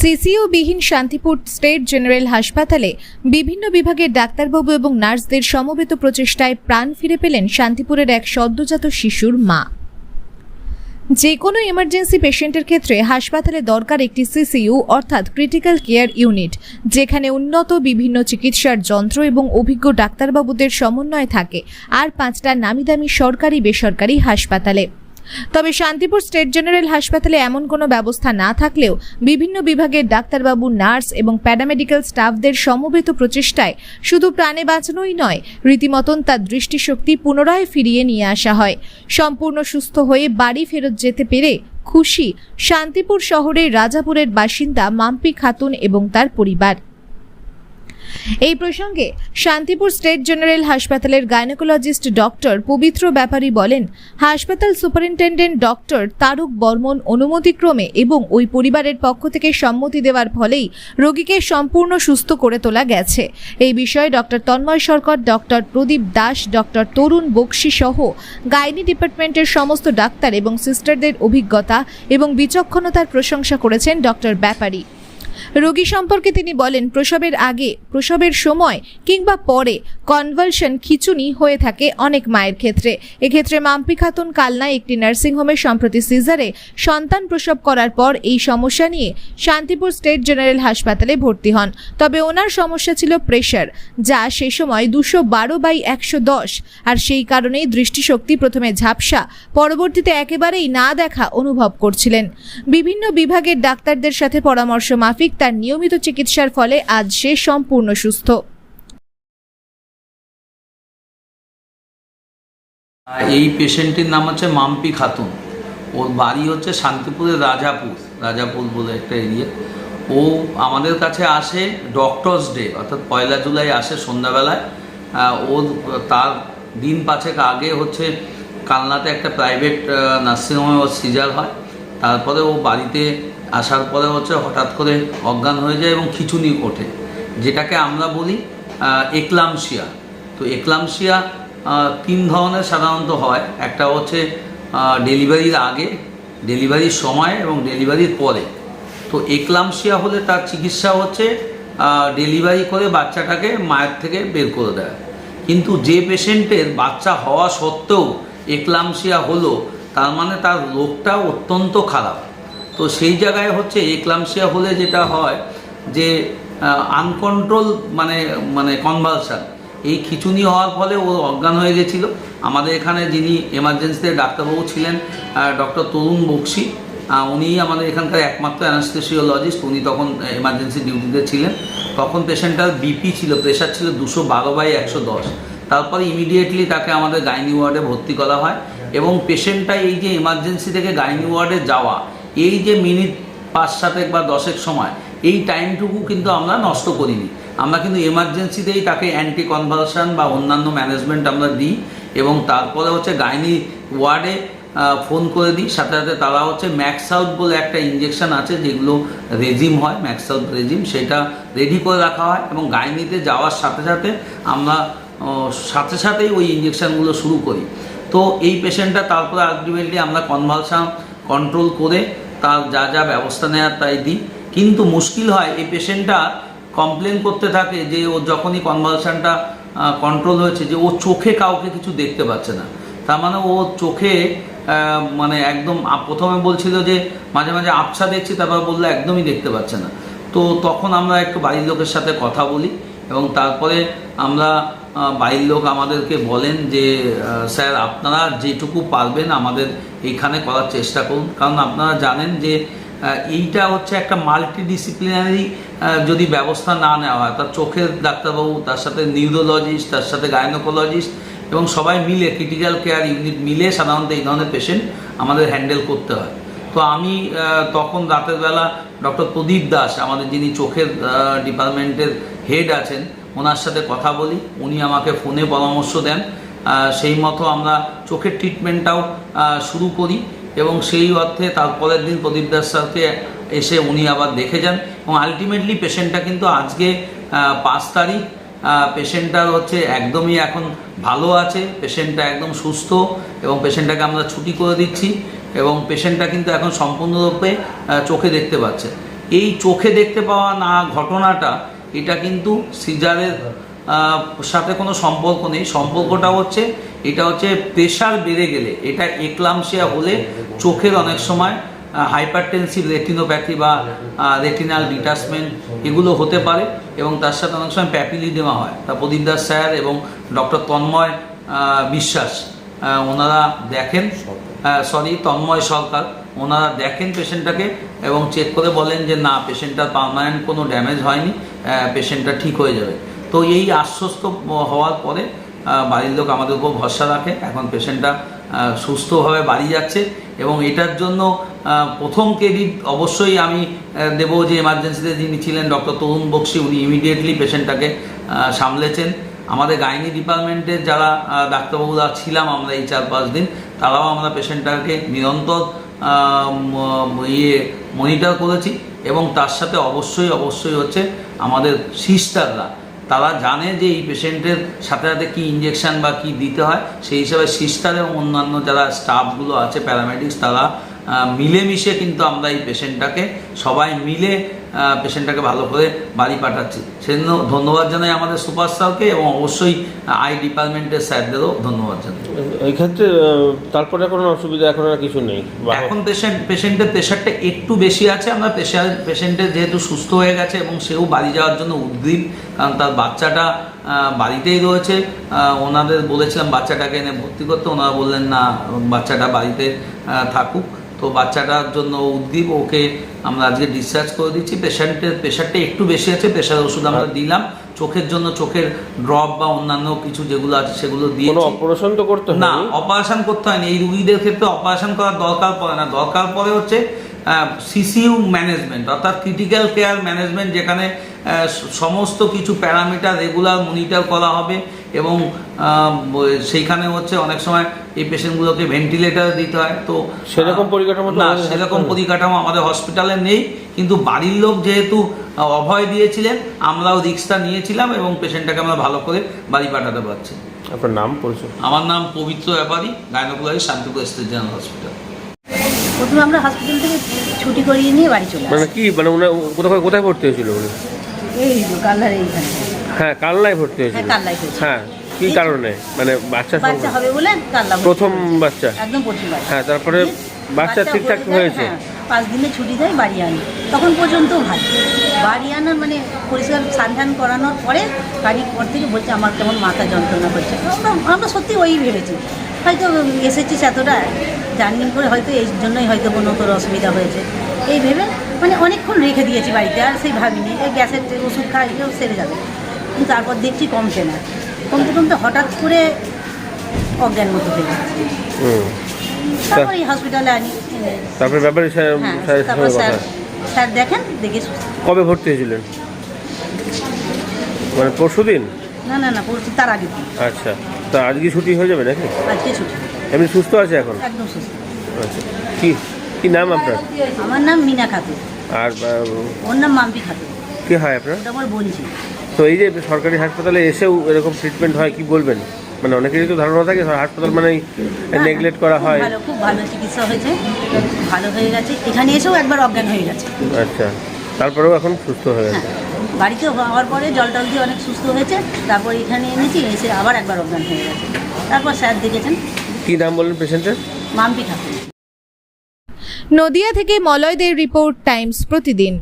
সিসিইউবিহীন Shantipur state general হাসপাতালে বিভিন্ন বিভাগের ডাক্তারবাবু এবং নার্সদের সমবেত প্রচেষ্টায় প্রাণ ফিরে পেলেন শান্তিপুরের এক সদ্যজাত শিশুর মা। যে কোনো এমার্জেন্সি পেশেন্টের ক্ষেত্রে হাসপাতালে দরকার একটি সিসিইউ, অর্থাৎ ক্রিটিক্যাল কেয়ার ইউনিট যেখানে উন্নত বিভিন্ন চিকিৎসার যন্ত্র এবং অভিজ্ঞ ডাক্তারবাবুদের সমন্বয় থাকে, আর পাঁচটা নামিদামি সরকারি বেসরকারি হাসপাতালে। তবে শান্তিপুর স্টেট জেনারেল হাসপাতালে এমন কোনো ব্যবস্থা না থাকলেও বিভিন্ন বিভাগের ডাক্তারবাবু, নার্স এবং প্যারামেডিক্যাল স্টাফদের সমবেত প্রচেষ্টায় শুধু প্রাণে বাঁচানোই নয়, রীতিমতন তার দৃষ্টিশক্তি পুনরায় ফিরিয়ে নিয়ে আসা হয়। সম্পূর্ণ সুস্থ হয়ে বাড়ি ফেরত যেতে পেরে খুশি শান্তিপুর শহরের রাজাপুরের বাসিন্দা মাম্পি খাতুন এবং তার পরিবার। এই প্রসঙ্গে শান্তিপুর স্টেট জেনারেল হাসপাতালের গাইনোকোলজিস্ট ডক্টর পবিত্র ব্যাপারী বলেন, হাসপাতাল সুপারিনটেন্ডেন্ট ডক্টর তারক বর্মন অনুমতিক্রমে এবং ওই পরিবারের পক্ষ থেকে সম্মতি দেওয়ার ফলেই রোগীকে সম্পূর্ণ সুস্থ করে তোলা গেছে। এই বিষয়ে doctor Tanmoy Sarkar, doctor Pradip Das, doctor Tarun Bakshi সহ গাইনি ডিপার্টমেন্টের সমস্ত ডাক্তার এবং সিস্টারদের অভিজ্ঞতা এবং বিচক্ষণতার প্রশংসা করেছেন ডক্টর ব্যাপারী। রোগী সম্পর্কে তিনি বলেন, প্রসবের আগে, প্রসবের সময় কিংবা পরে কনভালশন খিচুনি হয়ে থাকে অনেক মায়ের ক্ষেত্রে। এক্ষেত্রে মাম্পি খাতুন কালনায় একটি নার্সিংহোমে সম্প্রতি সিজারে সন্তান প্রসব করার পর এই সমস্যা নিয়ে শান্তিপুর স্টেট জেনারেল হাসপাতালে ভর্তি হন। তবে ওনার সমস্যা ছিল প্রেশার যা সে সময় দুশো বারো বাই একশো দশ। আর সেই কারণেই দৃষ্টিশক্তি প্রথমে ঝাপসা, পরবর্তীতে একেবারেই না দেখা অনুভব করছিলেন। বিভিন্ন বিভাগের ডাক্তারদের সাথে পরামর্শ মাফিক তার নিয়মিত চিকিৎসার ফলে আজ সে সম্পূর্ণ সুস্থ। এই পেশেন্টটির নাম হচ্ছে মাম্পি খাতুন। ওর বাড়ি হচ্ছে শান্তিপুরের রাজাপুর রাজাপুর বলে একটা এরিয়া। ও আমাদের কাছে আসে ডক্টরস ডে, অর্থাৎ পয়লা জুলাই আসে সন্ধ্যাবেলায়। ওর তার দিন পাঁচেক আগে হচ্ছে কালনাতে একটা প্রাইভেট নার্সিংহোমে ওর সিজার হয়। তারপরে ও বাড়িতে আসার পরে হচ্ছে হঠাৎ করে অজ্ঞান হয়ে যায় এবং খিচুনি ওঠে, যেটাকে আমরা বলি একলামশিয়া। তো একলামশিয়া তিন ধরনের সাধারণত হয়। একটা হচ্ছে ডেলিভারির আগে, ডেলিভারির সময় এবং ডেলিভারির পরে। তো একলামশিয়া হলে তার চিকিৎসা হচ্ছে ডেলিভারি করে বাচ্চাটাকে মায়ের থেকে বের করে দেয়। কিন্তু যে পেশেন্টের বাচ্চা হওয়া সত্ত্বেও একলামশিয়া হলো, তার মানে তার রোগটা অত্যন্ত খারাপ। তো সেই জায়গায় হচ্ছে একলামশিয়া হলে যেটা হয় যে আনকন্ট্রোল মানে মানে কনভালশন এই খিচুনি হওয়ার ফলে ও অজ্ঞান হয়ে গেছিল। আমাদের এখানে যিনি এমার্জেন্সিতে ডাক্তারবাবু ছিলেন ডক্টর তরুণ বক্সি উনি আমাদের এখানকার একমাত্র অ্যানাস্থেসিওলজিস্ট উনি তখন এমার্জেন্সি ডিউটিতে ছিলেন। তখন পেশেন্টটার বিপি ছিল প্রেশার ছিল দুশো বারো বাই একশো দশ। তারপরে ইমিডিয়েটলি তাকে আমাদের গাইনি ওয়ার্ডে ভর্তি করা হয়। এবং পেশেন্টটা এই যে এমার্জেন্সি থেকে গাইনি ওয়ার্ডে যাওয়া এই যে মিনিট পাঁচ সাতেক বা দশেক সময়, এই টাইমটুকু কিন্তু আমরা নষ্ট করিনি। আমরা কিন্তু এমার্জেন্সিতেই তাকে অ্যান্টি কনভালশন বা অন্যান্য ম্যানেজমেন্ট আমরা দিই এবং তারপরে হচ্ছে গাইনি ওয়ার্ডে ফোন করে দিই। সাথে সাথে তারা হচ্ছে ম্যাক্স আউট বলে একটা ইঞ্জেকশন আছে যেগুলো রেজিম হয়, ম্যাক্স আউট রেজিম, সেটা রেডি করে রাখা হয় এবং গাইনিতে যাওয়ার সাথে সাথে আমরা সাথে সাথেই ওই ইঞ্জেকশনগুলো শুরু করি। তো এই পেশেন্টটা তারপরে আলটিমেটলি আমরা কনভালশন কন্ট্রোল করে তার যা যা ব্যবস্থা নেওয়ার তাই দিই। কিন্তু মুশকিল হয়, এই পেশেন্টটা কমপ্লেন করতে থাকে যে ও যখনই কনভালশনটা কন্ট্রোল হয়েছে যে ও চোখে কাউকে কিছু দেখতে পাচ্ছে না। তার মানে ও চোখে মানে একদম প্রথমে বলছিল যে মাঝে মাঝে আবছা দেখছি, তারপর বলল একদমই দেখতে পাচ্ছে না। তো তখন আমরা একটু বাড়ির লোকের সাথে কথা বলি এবং তারপরে আমরা বাড়ির লোক আমাদেরকে বলেন যে স্যার, আপনারা যেটুকু পারবেন আমাদের এইখানে করার চেষ্টা করুন। কারণ আপনারা জানেন যে এইটা হচ্ছে একটা মাল্টি ডিসিপ্লিনারি যদি ব্যবস্থা না নেওয়া হয়, তার চোখের ডাক্তারবাবু, তার সাথে নিউরোলজিস্ট তার সাথে গাইনোকোলজিস্ট এবং সবাই মিলে ক্রিটিক্যাল কেয়ার ইউনিট মিলে সাধারণত এই ধরনের পেশেন্ট আমাদের হ্যান্ডেল করতে হয়। তো আমি তখন রাতের বেলা ডক্টর প্রদীপ দাস, আমাদের যিনি চোখের ডিপার্টমেন্টের হেড আছেন ওনার সাথে কথা বলি, উনি আমাকে ফোনে পরামর্শ দেন। সেই মতো আমরা চোখের ট্রিটমেন্টটাও শুরু করি এবং সেই অর্থে তারপরের দিন প্রদীপ দাস স্যারকে এসে উনি আবার দেখে যান এবং আলটিমেটলি পেশেন্টটা কিন্তু আজকে পাঁচ তারিখ। পেশেন্টটার হচ্ছে একদমই এখন ভালো আছে পেশেন্টটা একদম সুস্থ এবং পেশেন্টটাকে আমরা ছুটি করে দিচ্ছি এবং পেশেন্টটা কিন্তু এখন সম্পূর্ণরূপে চোখে দেখতে পাচ্ছে। এই চোখে দেখতে পাওয়া না ঘটনাটা এটা কিন্তু সিজারের সাথে কোনো সম্পর্ক নেই। সম্পর্কটা হচ্ছে, এটা হচ্ছে প্রেশার বেড়ে গেলে, এটা একলামশিয়া হলে চোখের অনেক সময় হাইপারটেনসিভ রেটিনোপ্যাথি বা রেটিনাল ডিটাচমেন্ট এগুলো হতে পারে এবং তার সাথে অনেক সময় প্যাপিলিডেমা হয়। তা প্রদীপ দাস স্যার এবং ডক্টর তন্ময় বিশ্বাস ওনারা দেখেন সরি, তন্ময় সরকার। ওনারা দেখেন পেশেন্টটাকে এবং চেক করে বলেন যে, না পেশেন্টটার পার্মানেন্ট কোনো ড্যামেজ হয়নি পেশেন্টটা ঠিক হয়ে যাবে। তো এই আশ্বস্ত হওয়ার পরে বাড়ির লোক আমাদের উপর ভরসা রাখে। এখন পেশেন্টটা সুস্থভাবে বাড়ি যাচ্ছে এবং এটার জন্য প্রথম ক্রেডিট অবশ্যই আমি দেবো যে এমার্জেন্সিতে যিনি ছিলেন ডক্টর তরুণ বক্সি, উনি ইমিডিয়েটলি পেশেন্টটাকে সামলেছেন। আমাদের গাইনি ডিপার্টমেন্টের যারা ডাক্তারবাবুরা ছিলাম আমরা এই চার পাঁচ দিন, তারাও আমরা পেশেন্টটাকে নিরন্তর ইয়ে মনিটর করেছি এবং তার সাথে অবশ্যই অবশ্যই হচ্ছে আমাদের সিস্টাররা তারা জানে যে এই পেশেন্টের সাথে সাথে কী ইঞ্জেকশান বা কী দিতে হয়। সেই হিসাবে সিস্টার এবং অন্যান্য যারা স্টাফগুলো আছে প্যারামেডিক্স তারা মিলেমিশে কিন্তু আমরা এই পেশেন্টটাকে সবাই মিলে পেশেন্টটাকে ভালো করে বাড়ি পাঠাচ্ছি। সেজন্য ধন্যবাদ জানাই আমাদের সুপারস্টারকে এবং অবশ্যই আই ডিপার্টমেন্টের স্যারদেরও ধন্যবাদ জানাই। এই ক্ষেত্রে তারপরে কোনো অসুবিধা এখন আর কিছু নেই? এখন পেশেন্ট পেশেন্টের প্রেশারটা একটু বেশি আছে। আমরা পেশার পেশেন্টের যেহেতু সুস্থ হয়ে গেছে এবং সেও বাড়ি যাওয়ার জন্য উদ্গ্রীব কারণ তার বাচ্চাটা বাড়িতেই রয়েছে। ওনাদের বলেছিলাম বাচ্চাটাকে এনে ভর্তি করতে। ওনারা বললেন না বাচ্চাটা বাড়িতে থাকুক। তো বাচ্চাটার জন্য উদ্দীপ ওকে আমরা আজকে ডিসচার্জ করে দিচ্ছি। পেশেন্টের প্রেশারটা একটু বেশি আছে প্রেশার ওষুধ আমরা দিলাম। চোখের জন্য চোখের ড্রপ বা অন্যান্য কিছু যেগুলো আছে সেগুলো দিয়ে অপারেশন তো করতে না অপারেশন করতে হয়নি। এই রুগীদের ক্ষেত্রে অপারেশন করার দরকার পড়ে না। দরকার পরে হচ্ছে সিসিইউ ম্যানেজমেন্ট অর্থাৎ ক্রিটিক্যাল কেয়ার ম্যানেজমেন্ট যেখানে সমস্ত কিছু প্যারামিটার রেগুলার মনিটর করা হবে এবং সেইখানে হচ্ছে অনেক সময় এই পেশেন্টগুলোকে ভেন্টিলেটার দিতে হয়। তো সেরকম পরিকাঠামো না সেরকম পরিকাঠামো আমাদের হসপিটালে নেই কিন্তু বাড়ির লোক যেহেতু অভয় দিয়েছিলেন আমরাও রিক্সটা নিয়েছিলাম এবং পেশেন্টটাকে আমরা ভালো করে বাড়ি পাঠাতে পারছি। আপনার নাম পরিচয়? আমার নাম পবিত্র ব্যাপারী গায়নকুলারি শান্তিপুর স্টেট জেনারেল হসপিটাল প্রথমে আমরা হসপিটাল থেকে ছুটি করিয়ে নিয়ে বাড়ি চলে মানে কি মানে উনি কোথায় কোথায় ভর্তি হয়েছিল উনি? এই কালার এইখানে। হ্যাঁ কালনায় ভর্তি হয়েছিল। হ্যাঁ। হ্যাঁ কি কারণে? মানে বাচ্চা বাচ্চা হবে বলে ভর্তি প্রথম বাচ্চা? একদম প্রথম বাচ্চা। হ্যাঁ তারপরে বাচ্চা ঠিকঠাক হয়েছে? হ্যাঁ, পাঁচ দিনে ছুটি দেয় বাড়ি আনি। তখন পর্যন্ত ভালো। বাড়ি আনার মানে পরিষ্কার স্নান টান করানোর পরে গাড়ির পর থেকে বলছে আমার কেমন মাথা যন্ত্রণা করছে। আমরা আমরা সত্যি ওই ভেবেছি। হয়তো এসেছিস এতটা জার্নি করে হয়তো এই জন্যই হয়তো কোনো তোর অসুবিধা হয়েছে। এই ভেবে মানে অনেকক্ষণ রেখে দিয়েছি বাড়িতে আর সেই ভাবিনি এই গ্যাসের ওষুধ খাইলেও সেরে যাবে। কিন্তু তারপর দেখছি কমছে না। কমতে কমতে হঠাৎ করে অজ্ঞান মতো হয়ে যাচ্ছে তারপর এই হসপিটালে আনি তারপরে ব্যাপারে স্যার হ্যাঁ তারপর স্যার স্যার দেখেন দেখে কবে ভর্তি হয়েছিলেন? মানে পরশু দিন না না না পড়ছি তার আগে আচ্ছা। তা আজকে ছুটি হয়ে যাবে নাকি? আজকে ছুটি। এমনি সুস্থ আছে এখন? একদম সুস্থ। আচ্ছা। কি কি নাম আপনার? আমার নাম মিনা খাতুন। আর ওর নাম মাম্পি খাতুন। কি হয় আপনার? ওটা আমার বলছি তো এই যে সরকারি হাসপাতালে এসেও এরকম ট্রিটমেন্ট হয় কি বলবেন? মানে অনেকেরই তো ধারণা থাকে হাসপাতাল মানেই নেগলেক্ট করা হয়। ভালো খুব ভালো চিকিৎসা হয়েছে। ভালো হয়ে গেছে। এখানে এসেও একবার অজ্ঞান হয়ে গেছে। আচ্ছা। তারপরেও এখন সুস্থ হয়ে হ্যাঁ। গেছে বাড়িতে হওয়ার পরে জল টল দিয়ে অনেক সুস্থ হয়েছে তারপর এখানে এনেছি এসে আবার একবার অজ্ঞান হয়ে গেছে। তারপর স্যার দেখেছেন। কি নাম বললেন পেশেন্টের? মাম্পি ঠাকুর। নদিয়া থেকে মলয়দের রিপোর্ট টাইমস প্রতিদিন।